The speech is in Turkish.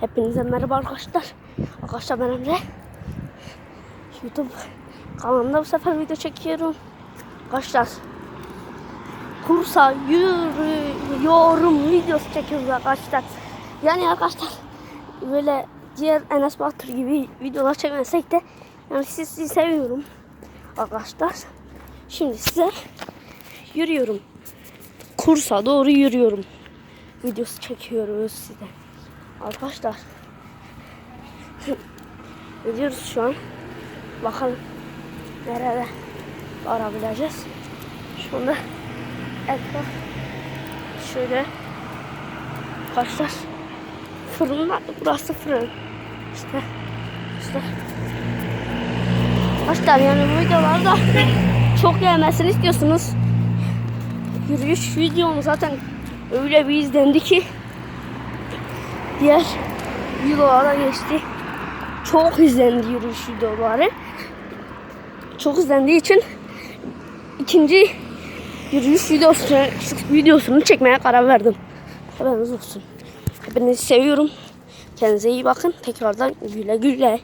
Hepinize merhaba arkadaşlar. Arkadaşlar ben Emre. YouTube kanalında bu sefer video çekiyorum. Arkadaşlar kursa yürüyorum videosu çekiyoruz arkadaşlar. Yani arkadaşlar böyle diğer Enes Batur gibi videolar çekmesek de yani sizi seviyorum arkadaşlar. Şimdi size yürüyorum. Kursa doğru yürüyorum. Videosu çekiyoruz size. Arkadaşlar. Gidiyoruz şu an. Bakalım nerede varabileceğiz. Şu anda etraf şöyle arkadaşlar fırınlar burası fırın işte işte arkadaşlar yani bu videolarda çok gelmesini istiyorsunuz yürüyüş videom zaten öyle bir izlendi ki diğer videolara geçti çok izlendi yürüyüş videoları çok izlendiği için ikinci yürüyüş videosu, videosunu çekmeye karar verdim. Haberiniz olsun. Hepinizi seviyorum. Kendinize iyi bakın. Tekrardan güle güle.